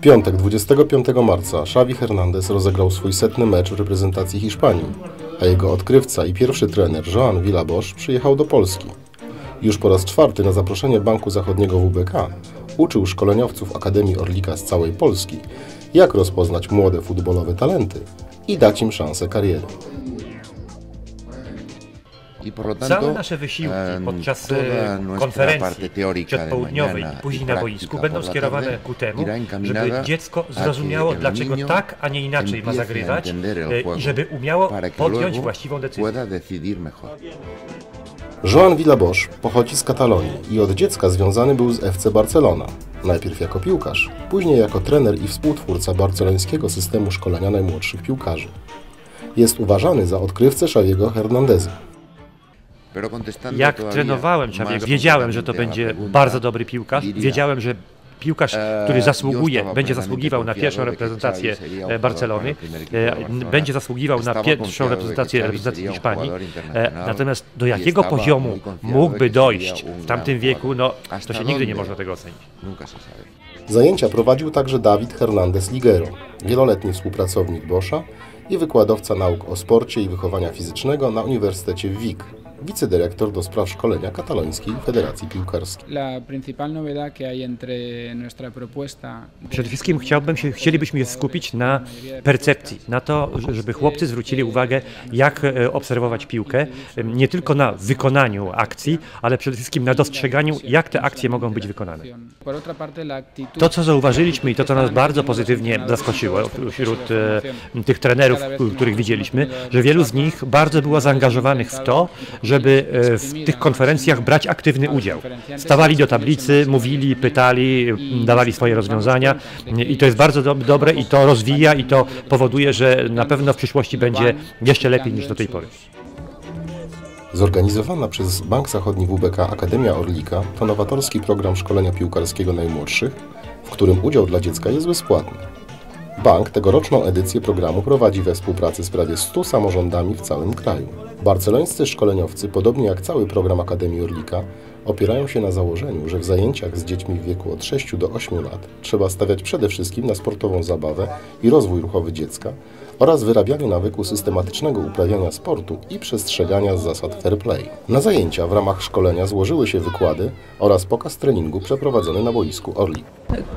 Piątek 25 marca Xavi Hernandez rozegrał swój setny mecz w reprezentacji Hiszpanii, a jego odkrywca i pierwszy trener Joan Villabosch przyjechał do Polski. Już po raz czwarty na zaproszenie Banku Zachodniego WBK uczył szkoleniowców Akademii Orlika z całej Polski, jak rozpoznać młode futbolowe talenty i dać im szansę kariery. Y por lo Całe tanto, nasze wysiłki podczas e, konferencji parte teórica de przedpołudniowej i później y na boisku będą skierowane ku temu, żeby dziecko zrozumiało, dlaczego tak, a nie inaczej ma zagrywać e, i żeby umiało podjąć właściwą decyzję. Joan Villabosch pochodzi z Katalonii i od dziecka związany był z FC Barcelona. Najpierw jako piłkarz, później jako trener i współtwórca barcelońskiego systemu szkolenia najmłodszych piłkarzy. Jest uważany za odkrywcę Xaviego Hernandeza. Jak trenowałem más Xaviego, wiedziałem, że to będzie bardzo dobry piłkarz. Wiedziałem, że piłkarz, e, który zasługuje, yo estaba będzie zasługiwał na pierwszą reprezentację Barcelony, będzie zasługiwał na pierwszą reprezentację reprezentacji Hiszpanii. Natomiast do y jakiego poziomu mógłby dojść w tamtym wieku, no to się nigdy nie można tego ocenić. Zajęcia prowadził także Dawid Hernandez Ligero, wieloletni współpracownik Boscha i wykładowca nauk o sporcie i wychowania fizycznego na Uniwersytecie w WIG, wicedyrektor do spraw szkolenia Katalońskiej Federacji Piłkarskiej. Przede wszystkim chciałbym się, chcielibyśmy się skupić na percepcji, na to, żeby chłopcy zwrócili uwagę, jak e, obserwować piłkę, nie tylko na wykonaniu akcji, ale przede wszystkim na dostrzeganiu, jak te akcje mogą być wykonane. To, co zauważyliśmy i to, co nas bardzo pozytywnie zaskoczyło wśród e, tych trenerów, których widzieliśmy, że wielu z nich bardzo było zaangażowanych w to, żeby e, w tych konferencjach brać aktywny udział. Stawali do tablicy, mówili, pytali, dawali swoje rozwiązania i to jest bardzo do, dobre i to rozwija i to powoduje, że na pewno w przyszłości będzie jeszcze lepiej niż do tej pory. Zorganizowana przez Bank Zachodni WBK Akademia Orlika to nowatorski program szkolenia piłkarskiego najmłodszych, w którym udział dla dziecka jest bezpłatny. Bank tegoroczną edycję programu prowadzi we współpracy z prawie 100 samorządami w całym kraju. Barcelońscy szkoleniowcy, podobnie jak cały program Akademii Orlika, opierają się na założeniu, że w zajęciach z dziećmi w wieku od 6 do 8 lat trzeba stawiać przede wszystkim na sportową zabawę i rozwój ruchowy dziecka oraz wyrabianie nawyku systematycznego uprawiania sportu i przestrzegania zasad fair play. Na zajęcia w ramach szkolenia złożyły się wykłady oraz pokaz treningu przeprowadzony na boisku Orlik.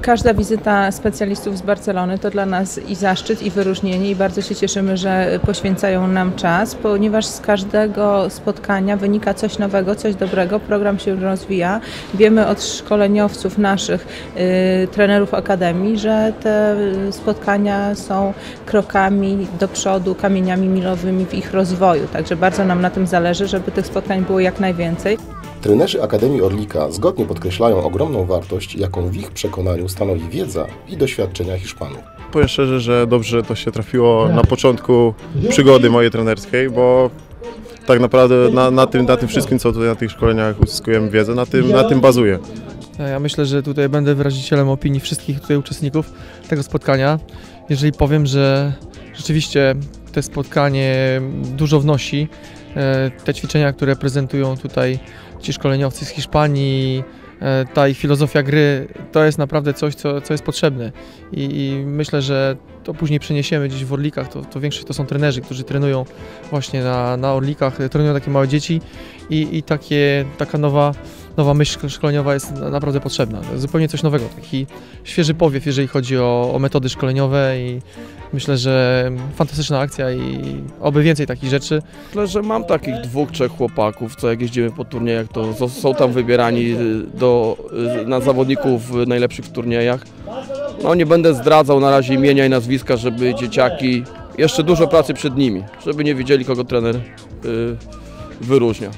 Każda wizyta specjalistów z Barcelony to dla nas i zaszczyt, i wyróżnienie, i bardzo się cieszymy, że poświęcają nam czas, ponieważ z każdego spotkania wynika coś nowego, coś dobrego. Program się rozwija. Wiemy od szkoleniowców naszych, y, trenerów akademii, że te spotkania są krokami do przodu, kamieniami milowymi w ich rozwoju. Także bardzo nam na tym zależy, żeby tych spotkań było jak najwięcej. Trenerzy Akademii Orlika zgodnie podkreślają ogromną wartość, jaką w ich przekonaniu stanowi wiedza i doświadczenia Hiszpanów. Powiem szczerze, że dobrze to się trafiło na początku przygody mojej trenerskiej, bo tak naprawdę na, na, tym, na tym wszystkim, co tutaj na tych szkoleniach uzyskujemy wiedzę, na tym, na tym bazuję. Ja myślę, że tutaj będę wyrazicielem opinii wszystkich tutaj uczestników tego spotkania. Jeżeli powiem, że rzeczywiście to spotkanie dużo wnosi, e, te ćwiczenia, które prezentują tutaj ci szkoleniowcy z Hiszpanii, e, ta ich filozofia gry, to jest naprawdę coś, co, co jest potrzebne. I, I myślę, że to później przeniesiemy gdzieś w Orlikach, to, to większość to są trenerzy, którzy trenują właśnie na, na Orlikach, trenują takie małe dzieci. I, i takie, taka nowa, nowa myśl szkoleniowa jest na- naprawdę potrzebna. Zupełnie coś nowego, taki świeży powiew, jeżeli chodzi o, o metody szkoleniowe i myślę, że fantastyczna akcja i oby więcej takich rzeczy. Myślę, że mam takich dwóch, trzech chłopaków, co jak jeździmy po turniejach, to są tam wybierani y, do, y, na zawodników w najlepszych turniejach. No nie będę zdradzał na razie imienia i nazwiska, żeby dzieciaki, jeszcze dużo pracy przed nimi, żeby nie wiedzieli kogo trener y, wyróżnia.